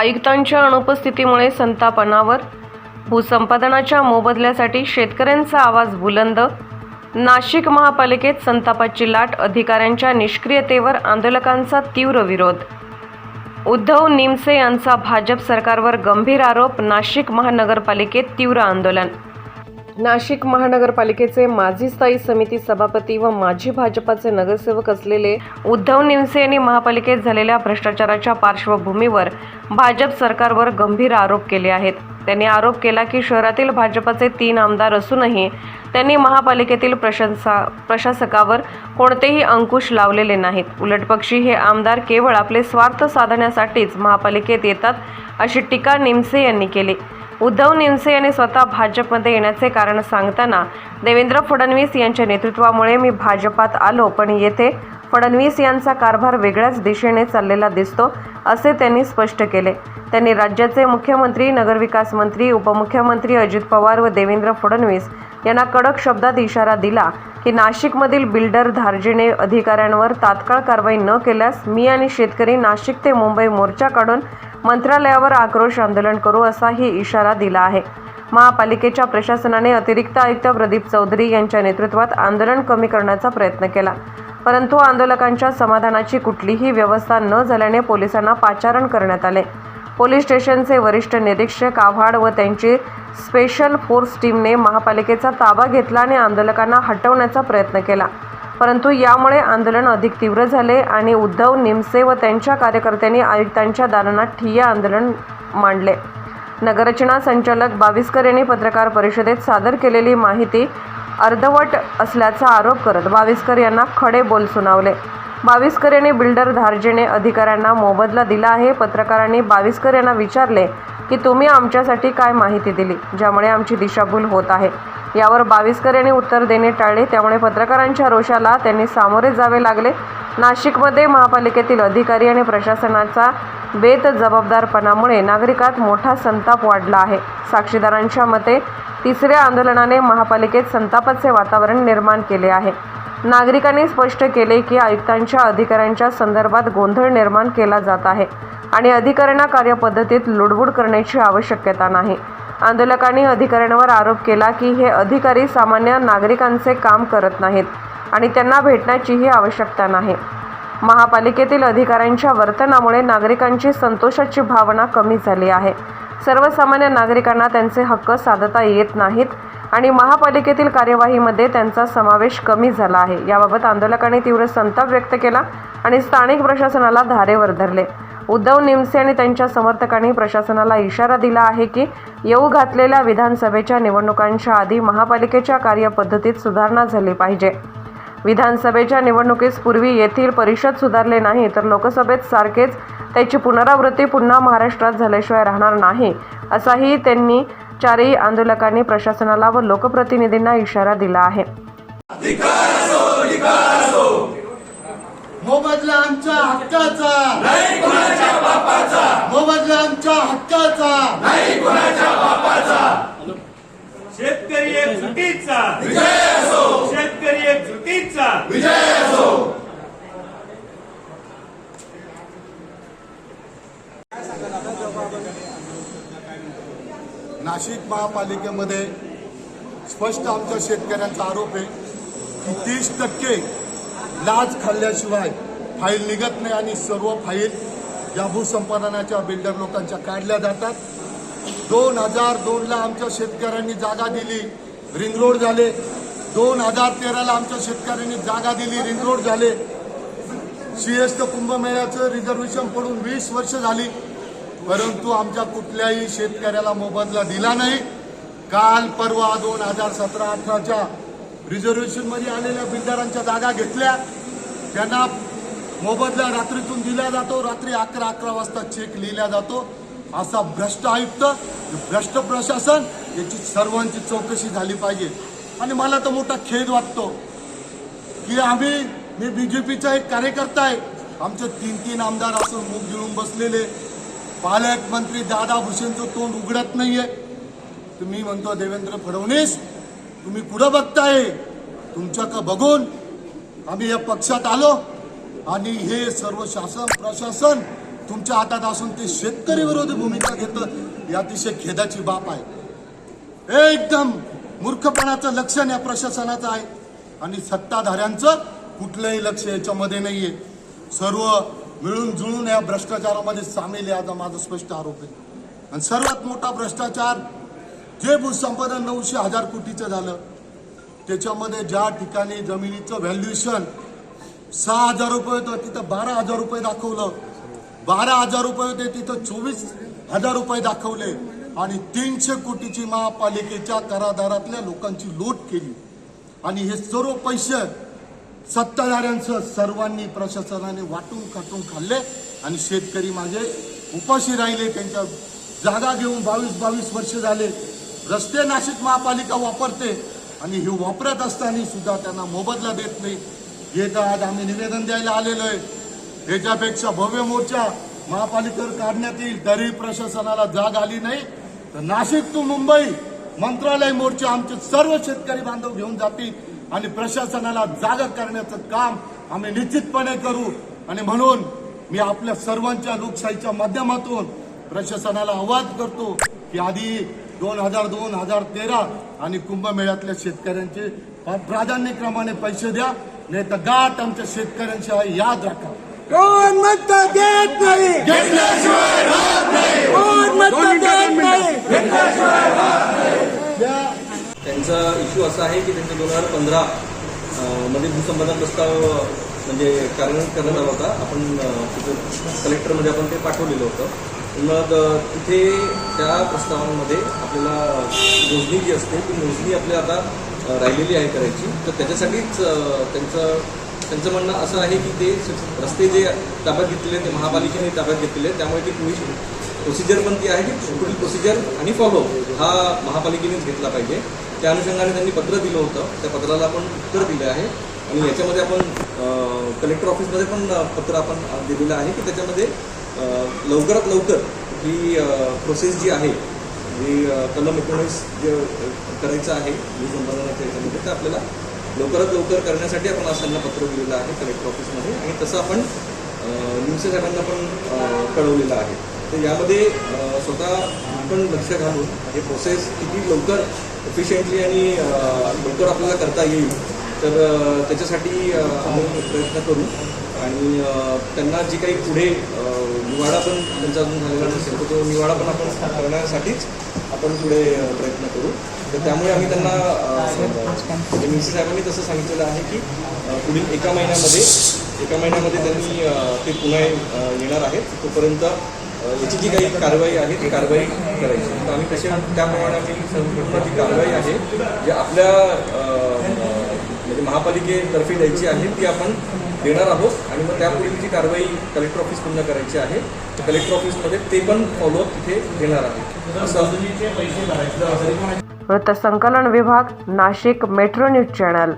आयुक्तांच्या अनुपस्थितीमुळे संतापनावर भूसंपादनाच्या मोबदल्यासाठी शेतकऱ्यांचा आवाज बुलंद नाशिक महापालिकेत संतापाची लाट अधिकाऱ्यांच्या निष्क्रियतेवर आंदोलकांचा तीव्र विरोध. उद्धव निमसे यांचा भाजप सरकारवर गंभीर आरोप नाशिक महानगरपालिकेत तीव्र आंदोलन नाशिक महानगरपालिकेचे माजी स्थायी समिती सभापती व माजी भाजपाचे नगरसेवक असलेले उद्धव निमसे यांनी महापालिकेत झालेल्या भ्रष्टाचाराच्या पार्श्वभूमीवर भाजप सरकारवर गंभीर आरोप केले आहेत. त्यांनी आरोप केला की शहरातील भाजपाचे तीन आमदार असूनही त्यांनी महापालिकेतील प्रशंसा प्रशासकावर कोणतेही अंकुश लावलेले नाहीत. उलटपक्षी हे आमदार केवळ आपले स्वार्थ साधण्यासाठीच महापालिकेत येतात अशी टीका निमसे यांनी केली. उद्धव निमसे यांनी स्वतः भाजपमध्ये येण्याचे कारण सांगताना देवेंद्र फडणवीस यांच्या नेतृत्वामुळे मी भाजपात आलो पण येथे फडणवीस यांचा कारभार वेगळ्याच दिशेने चाललेला दिसतो असे त्यांनी स्पष्ट केले. त्यांनी राज्याचे मुख्यमंत्री नगरविकास मंत्री उपमुख्यमंत्री अजित पवार व देवेंद्र फडणवीस यांना कडक शब्दात इशारा दिला की नाशिकमधील बिल्डर धार्जिणे अधिकाऱ्यांवर तात्काळ कारवाई न केल्यास मी आणि शेतकरी नाशिक ते मुंबई मोर्चा काढून मंत्रालयावर आक्रोश आंदोलन करू असाही इशारा दिला आहे. महापालिकेच्या प्रशासनाने अतिरिक्त आयुक्त प्रदीप चौधरी यांच्या नेतृत्वात आंदोलन कमी करण्याचा प्रयत्न केला. परंतु आंदोलकांच्या समाधानाची कुठलीही व्यवस्था न झाल्याने पोलिसांना पाचारण करण्यात आले. पोलीस स्टेशनचे वरिष्ठ निरीक्षक आव्हाड व त्यांची स्पेशल फोर्स टीमने महापालिकेचा ताबा घेतला आणि आंदोलकांना हटवण्याचा प्रयत्न केला. परंतु यामुळे आंदोलन अधिक तीव्र झाले आणि उद्धव निमसे व त्यांच्या कार्यकर्त्यांनी आयुक्तांच्या दालनात ठिय्या आंदोलन मांडले. नगरचना संचालक बाविस्कर यांनी पत्रकार परिषदेत सादर केलेली माहिती अर्धवट असल्याचा आरोप करत बाविस्कर यांना खडे बोल सुनावले. बाविस्कर यांनी बिल्डर धारजेने अधिकाऱ्यांना मोबदला दिला आहे. पत्रकारांनी बाविस्कर यांना विचारले की तुम्ही आमच्यासाठी काय माहिती दिली ज्यामुळे आमची दिशाभूल होत आहे? यावर बावीसकर यांनी उत्तर देणे टाळले. त्यामुळे पत्रकारांच्या रोषाला त्यांनी सामोरे जावे लागले. नाशिकमध्ये महापालिकेतील अधिकारी आणि प्रशासनाचा बेत जबाबदारपणामुळे नागरिकात मोठा संताप वाढला आहे. साक्षीदारांच्या मते तिसऱ्या आंदोलनाने महापालिकेत संतापाचे वातावरण निर्माण केले आहे. नागरिकांनी स्पष्ट केले की आयुक्तांच्या अधिकाऱ्यांच्या संदर्भात गोंधळ निर्माण केला जात आहे आणि अधिकाऱ्यांना कार्यपद्धतीत लुडबुड करण्याची आवश्यकता नाही. आंदोलकांनी अधिकाऱ्यांवर आरोप केला की हे अधिकारी सामान्य नागरिकांचे काम करत नाहीत आणि त्यांना भेटण्याचीही आवश्यकता नाही. महापालिकेतील अधिकाऱ्यांच्या वर्तनामुळे नागरिकांची संतोषाची भावना कमी झाली आहे. सर्वसामान्य नागरिकांना त्यांचे हक्क साधता येत नाहीत आणि महापालिकेतील कार्यवाहीमध्ये त्यांचा समावेश कमी झाला आहे. याबाबत आंदोलकांनी तीव्र संताप व्यक्त केला आणि स्थानिक प्रशासनाला धारेवर धरले. उद्धव निमसे आणि त्यांच्या समर्थकांनी प्रशासनाला इशारा दिला आहे की येऊ घातलेल्या विधानसभेच्या निवडणुकांच्या आधी महापालिकेच्या कार्यपद्धतीत सुधारणा झाली पाहिजे. विधानसभेच्या निवडणुकीस पूर्वी येथील परिषद सुधारले नाही तर लोकसभेत सारखेच त्याची पुनरावृत्ती पुन्हा महाराष्ट्रात झाल्याशिवाय राहणार नाही असाही त्यांनी चारही आंदोलकांनी प्रशासनाला व लोकप्रतिनिधींना इशारा दिला आहे. मोबदला आमच्या हक्काचा. नाही कोणाच्या बापाचा. मोबदला आमच्या हक्काचा. शेतकरी एक जुटीचा शेतकरी एक जुटीचा नाशिक महापालिकेमध्ये स्पष्ट आमच्या शेतकऱ्यांचा आरोप आहे की तीस टक्के लाच खाल्ल्याशिवाय फाईल निघत नाही आणि सर्व फाईल या भूसंपादनाच्या बिल्डर लोकांच्या काढल्या जातात. दोन हजार दोनला आमच्या शेतकऱ्यांनी जागा दिली रिंग रोड झाले. दोन हजार तेराला आमच्या शेतकऱ्यांनी जागा दिली रिंग रोड झाले. सीएसचं कुंभमेळ्याचं रिझर्वेशन पडून वीस वर्ष झाली. परंतु आमच्या कुठल्याही शेतकऱ्याला मोबदला दिला नाही. काल परवा दोन हजार सतरा अठराच्या रिझर्वेशनमध्ये आलेल्या बिल्डरांच्या जागा घेतल्या. त्यांना मोबदला रात्रीतून दिला जातो. रात्री अकरा अकरा वाजता चेक लिहिला जातो. असा भ्रष्ट आयुक्त भ्रष्ट प्रशासन याची सर्वांची चौकशी झाली पाहिजे. आणि मला तर मोठा खेद वाटतो की आम्ही मी बीजेपीचा एक कार्यकर्ता आहे. आमचे तीन तीन आमदार असून मुख गिळून बसलेले. पालकमंत्री दादा भुसेंचं तोंड उघडत नाहीये. तुम्ही म्हणतो देवेंद्र फडणवीस तुम्ही कुठं बघताय. तुमच्याकडं बघून आम्ही या पक्षात आलो. आणि हे सर्व शासन प्रशासन तुमच्या हातात असून ते शेतकरी विरोधी भूमिका घेतं ही अतिशय खेदाची बाब आहे. एकदम मूर्खपणाचं लक्षण या प्रशासनाचं आहे. आणि सत्ताधाऱ्यांचं कुठलंही लक्ष याच्यामध्ये नाहीये. सर्व मिळून जुळून या भ्रष्टाचारामध्ये सामील आहे आता माझा स्पष्ट आरोप आहे. आणि सर्वात मोठा भ्रष्टाचार जे भूसंपादन नऊशे हजार कोटीचं झालं त्याच्यामध्ये ज्या ठिकाणी जमिनीचं व्हॅल्युएशन सहा हजार रुपये होतं तिथं बारा हजार रुपये दाखवलं. बारा हजार रुपये होते तिथं चोवीस हजार रुपये दाखवले. आणि तीनशे कोटीची महापालिकेच्या कराधारातल्या लोकांची लूट केली. आणि हे सर्व पैसे सत्ताधाऱ्यांसह सर्वांनी प्रशासनाने वाटून काटून खाल्ले. आणि शेतकरी माझे उपाशी राहिले त्यांच्या जागा घेऊन बावीस बावीस वर्ष झाले. रस्ते नाशिक महापालिका वापरते आणि हे वापरत असताना सुद्धा त्यांना मोबदला देत नाही. येत आज आम्ही निवेदन द्यायला आलेलो आहे. ह्याच्यापेक्षा भव्य मोर्चा महापालिकेवर काढण्यात येईल तरी प्रशासनाला जाग आली नाही. तर नाशिक टू मुंबई मंत्रालय मोर्चा आमचे सर्व शेतकरी बांधव घेऊन जातील आणि प्रशासनाला जागा करण्याचं काम आम्ही निश्चितपणे करू. आणि म्हणून मी आपल्या सर्वांच्या लोकशाहीच्या माध्यमातून प्रशासनाला आवाज करतो की आधी दोन हजार दोन हजार तेरा आणि कुंभमेळ्यातल्या शेतकऱ्यांचे प्राधान्यक्रमाने पैसे द्या. नाही तर गाठ आमच्या शेतकऱ्यांची आहे याद राखा. कोण मत देत नाही? कोण मत देत नाही? त्यांचा इश्यू असा आहे की त्यांचा दोन हजार पंधरा मध्ये भूसंपादन प्रस्ताव म्हणजे कार्यान्वित करण्यात आला होता. आपण तिथं कलेक्टरमध्ये आपण ते पाठवलेलं होतं. मग तिथे त्या प्रस्तावामध्ये आपल्याला मोजणी जी असते ती मोजणी आपल्या आता राहिलेली आहे करायची. तर त्याच्यासाठीच त्यांचं त्यांचं म्हणणं असं आहे की ते रस्ते जे ताब्यात घेतलेले आहेत, ते महापालिकेने ताब्यात घेतलेले त्यामुळे ती पुढील प्रोसिजर पण ती आहे की पुढील प्रोसिजर आणि फॉलो हा महापालिकेनेच घेतला पाहिजे. त्या अनुषंगाने त्यांनी पत्र दिलं होतं. त्या पत्राला आपण उत्तर दिलं आहे. आणि याच्यामध्ये आपण कलेक्टर ऑफिसमध्ये पण पत्र आपण दिलेलं आहे की त्याच्यामध्ये लवकरात लवकर ही प्रोसेस जी आहे हे कलम एकोणीस जे करायचं आहे वीज संपादनाच्या याच्यामध्ये ते आपल्याला लवकरात लवकर करण्यासाठी आपण आज त्यांना पत्र दिलेलं आहे कलेक्टर ऑफिसमध्ये. आणि तसं आपण निमसे साहेबांना पण कळवलेलं आहे. तर यामध्ये स्वतः आपण लक्ष घालून हे प्रोसेस किती लवकर एफिशियंटली आणि लवकर आपल्याला करता येईल तर त्याच्यासाठी आम्ही प्रयत्न करू. आणि त्यांना जी काही पुढे निवाडा पण त्यांचा अजून झालेला नसेल तर तो निवाडा पण आपण करण्यासाठीच आपण पुढे प्रयत्न करू. तर त्यामुळे आम्ही त्यांना म्हणजे सी साहेबांनी तसं सांगितलेलं आहे की पुढील एका महिन्यामध्ये एका महिन्यामध्ये त्यांनी ते पुन्हा येणार आहेत. तोपर्यंत याची जी काही कारवाई आहे ती कारवाई करायची. तर आम्ही तशा त्याप्रमाणे आम्ही जी कारवाई आहे जे आपल्या महापालिकेतर्फे द्यायची आहे ती आपण देणार आहोत. आणि मग त्यापुढील जी कारवाई कलेक्टर ऑफिस पूर्ण करायची आहे तर कलेक्टर ऑफिसमध्ये ते पण फॉलोअप तिथे घेणार आहे. वृत्तसंकलन विभाग नाशिक मेट्रो न्यूज चॅनल.